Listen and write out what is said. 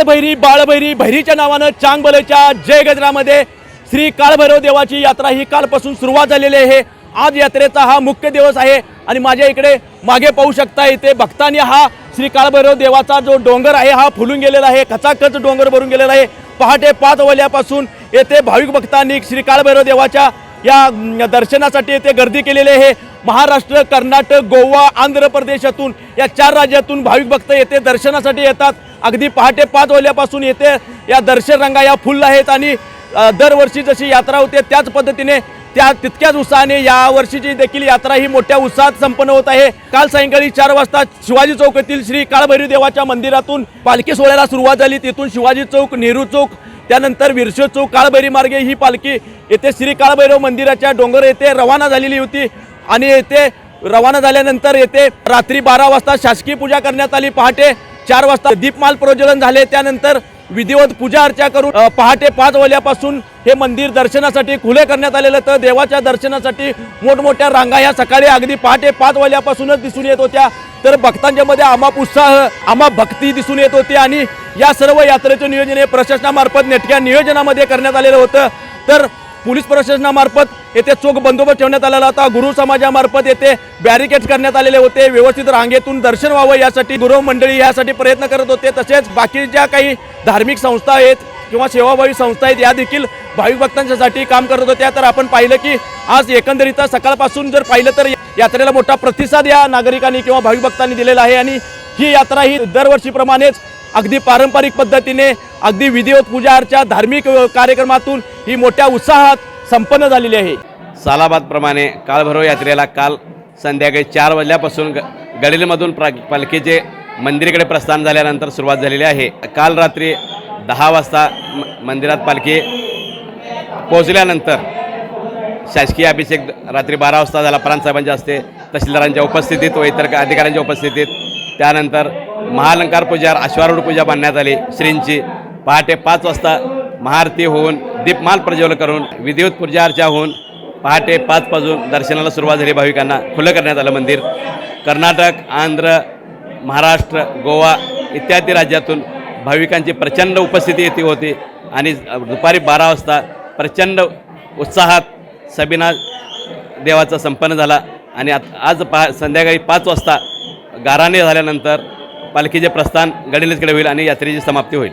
काळभैरी बाळभैरी भैरीच्या नावानं चांगबलेच्या जय गजरामध्ये श्री काळभैरव देवाची यात्रा ही कालपासून सुरुवात झालेली आहे. आज यात्रेचा हा मुख्य दिवस आहे आणि माझ्या इकडे मागे पाहू शकता इथे भक्तांनी हा श्री काळभैरव देवाचा जो डोंगर आहे हा फुलून गेलेला आहे खचाखच डोंगर भरून गेलेला आहे. पहाटे पाच वल्यापासून येथे भाविक भक्तांनी श्री काळभैरव देवाच्या या दर्शनासाठी येथे गर्दी केलेली आहे. महाराष्ट्र कर्नाटक गोवा आंध्र प्रदेशातून या चार राज्यातून भाविक भक्त येथे दर्शनासाठी येतात. अगदी पहाटे पाच वाजल्यापासून येथे या दर्शन रंगा या फुल आहेत आणि दरवर्षी जशी यात्रा होते त्याच पद्धतीने त्या तितक्याच उत्साहाने या वर्षीची देखील यात्रा ही मोठ्या उत्साहात संपन्न होत आहे. काल सायंकाळी चार वाजता शिवाजी चौक येथील श्री काळभैरी देवाच्या मंदिरातून पालखी सोहळ्याला सुरुवात झाली. तिथून शिवाजी चौक नेहरू चौक त्यानंतर विरशो चौक काळभैरी मार्गे ही पालखी येथे श्री काळभैरव मंदिराच्या डोंगर येथे रवाना झालेली होती आणि येथे रवाना झाल्यानंतर येथे रात्री बारा वाजता शासकीय पूजा करण्यात आली. पहाटे चार वाजता दीपमाल प्रज्वलन झाले. त्यानंतर विधिवत पूजा अर्चा करून पहाटे पाच वाजल्यापासून हे मंदिर दर्शनासाठी खुले करण्यात आलेलं तर देवाच्या दर्शनासाठी मोठमोठ्या रांगा ह्या सकाळी अगदी पहाटे पाच वाजल्यापासूनच दिसून येत होत्या. तर भक्तांच्या मध्ये उत्साह आमाप भक्ती दिसून येत होती आणि या सर्व यात्रेचं नियोजन हे प्रशासनामार्फत नेटक्या नियोजनामध्ये करण्यात आलेलं होतं. तर पोलीस प्रशासनामार्फत येथे चोख बंदोबस्त ठेवण्यात आलेला होता. गुरु समाजामार्फत येथे बॅरिकेड्स करण्यात आलेले होते. व्यवस्थित रांगेतून दर्शन व्हावं यासाठी गुरु मंडळी यासाठी प्रयत्न करत होते. तसेच बाकी ज्या काही धार्मिक संस्था आहेत किंवा सेवाभावी संस्था आहेत या देखील भाविक भक्तांच्यासाठी काम करत होत्या तर आपण पाहिलं की आज एकंदरीत सकाळपासून जर पाहिलं तर यात्रेला मोठा प्रतिसाद या नागरिकांनी किंवा भाविक भक्तांनी दिलेला आहे. आणि ही यात्रा ही दरवर्षीप्रमाणेच अगदी पारंपरिक पद्धतीने अगदी विधिवत पूजा अर्चा धार्मिक कार्यक्रमातून ही मोठ्या उत्साहात संपन्न झालेली आहे. सालाबादप्रमाणे काळभैरव यात्रेला काल संध्याकाळी चार वाजल्यापासून ग गडीलमधून प्रा पालखीचे मंदिराकडे प्रस्थान झाल्यानंतर सुरुवात झालेली आहे. काल रात्री दहा वाजता म मंदिरात पालखी पोहोचल्यानंतर शासकीय अभिषेक रात्री बारा वाजता झाला. प्रांतसाहेबांच्या हस्ते तहसीलदारांच्या उपस्थितीत व इतर अधिकाऱ्यांच्या उपस्थितीत. त्यानंतर महालंकार पूजा अश्वारूढ पूजा बांधण्यात आली. श्रींची पहाटे पाच वाजता महाआरती होऊन दीपमाल प्रज्वल करून विधिवत पूजा अर्चा होऊन पहाटे पाच वाजून दर्शनाला सुरुवात झाली भाविकांना. खुलं करण्यात आलं मंदिर. कर्नाटक आंध्र महाराष्ट्र गोवा इत्यादी राज्यातून भाविकांची प्रचंड उपस्थिती येते होती आणि दुपारी बारा वाजता प्रचंड उत्साहात सबिना देवाचा संपन्न झाला आणि आज पहा संध्याकाळी पाच वाजता गाराने झाल्यानंतर पालखीचे प्रस्थान गडिलेचकडे होईल आणि यात्रेची समाप्ती होईल.